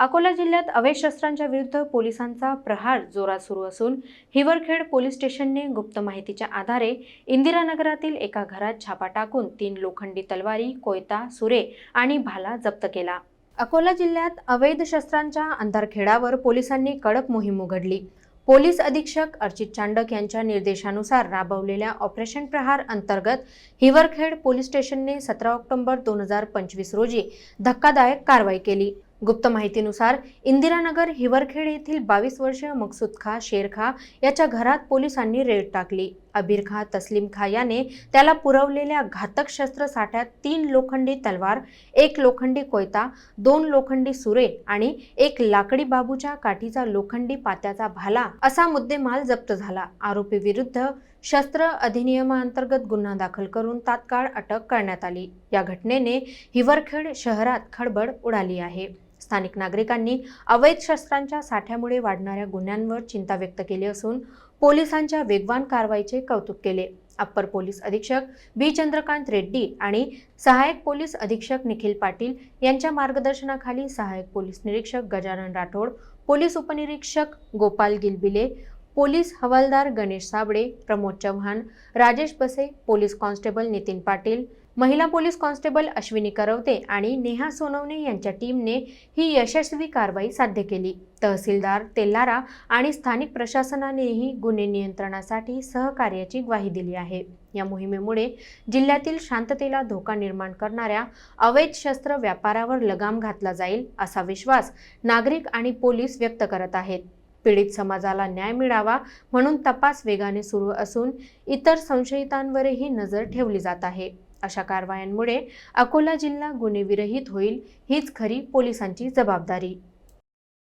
अकोला जिल्ह्यात अवैध शस्त्रांच्या विरुद्ध पोलिसांचा प्रहार जोरात सुरू असून हिवरखेड पोलीस स्टेशनने गुप्त माहितीच्या आधारे इंदिरानगरातील एका घरात छापा टाकून तीन लोखंडी तलवारी कोयता सुरे आणि भाला जप्त केला. अकोला जिल्ह्यात अवैध शस्त्रांच्या अंधारखेडावर पोलिसांनी कडक मोहीम उघडली. पोलीस अधीक्षक अर्चित चांडक यांच्या निर्देशानुसार राबवलेल्या ऑपरेशन प्रहार अंतर्गत हिवरखेड पोलीस स्टेशनने सतरा ऑक्टोबर दोन हजार पंचवीस रोजी धक्कादायक कारवाई केली. गुप्त माहितीनुसार इंदिरानगर हिवरखेड येथील बावीस वर्षीय मकसूद खा शेरखा याच्या घरात पोलिसांनी रेड टाकली. अबीर खा तस्लीम खा याने त्याला पुरवलेल्या घातक शस्त्र साठ्यात तीन लोखंडी तलवार एक लोखंडी कोयता दोन लोखंडी सुरे आणि एक लाकडी बाबूच्या काठीचा लोखंडी पात्याचा भाला असा मुद्देमाल जप्त झाला. आरोपी विरुद्ध शस्त्र अधिनियमाअंतर्गत गुन्हा दाखल करून तात्काळ अटक करण्यात आली. या घटनेने हिवरखेड शहरात खळबळ उडाली आहे. स्थानिक नागरिकांनी अवैध शस्त्रांच्या साठ्यामुळे वाढणाऱ्या गुन्ह्यांवर चिंता व्यक्त केली असून पोलिसांच्या वेगवान कारवाईचे कौतुक केले. अप्पर पोलीस अधीक्षक बी. चंद्रकांत रेड्डी आणि सहाय्यक पोलीस अधीक्षक निखिल पाटील यांच्या मार्गदर्शनाखाली सहाय्यक पोलीस निरीक्षक गजानन राठोड पोलीस उपनिरीक्षक गोपाल गिलबिले पोलीस हवालदार गणेश साबळे प्रमोद चव्हाण राजेश बसे पोलीस कॉन्स्टेबल नितीन पाटील महिला पोलीस कॉन्स्टेबल अश्विनी करवते आणि नेहा सोनवणे यांच्या टीमने ही यशस्वी कारवाई साध्य केली. तहसीलदार तेल्लारा आणि स्थानिक प्रशासनानेही गुन्हे नियंत्रणासाठी सहकार्याची ग्वाही दिली आहे. या मोहिमेमुळे जिल्ह्यातील शांततेला धोका निर्माण करणाऱ्या अवैध शस्त्र व्यापारावर लगाम घातला जाईल असा विश्वास नागरिक आणि पोलीस व्यक्त करत आहेत. पीडित समाजाला न्याय मिळावा म्हणून तपास वेगाने सुरू असून इतर संशयितांवरही नजर ठेवली जात आहे. अशा कारवायांमुळे अकोला जिल्हा गुन्हेविरहित होईल हीच खरी पोलिसांची जबाबदारी.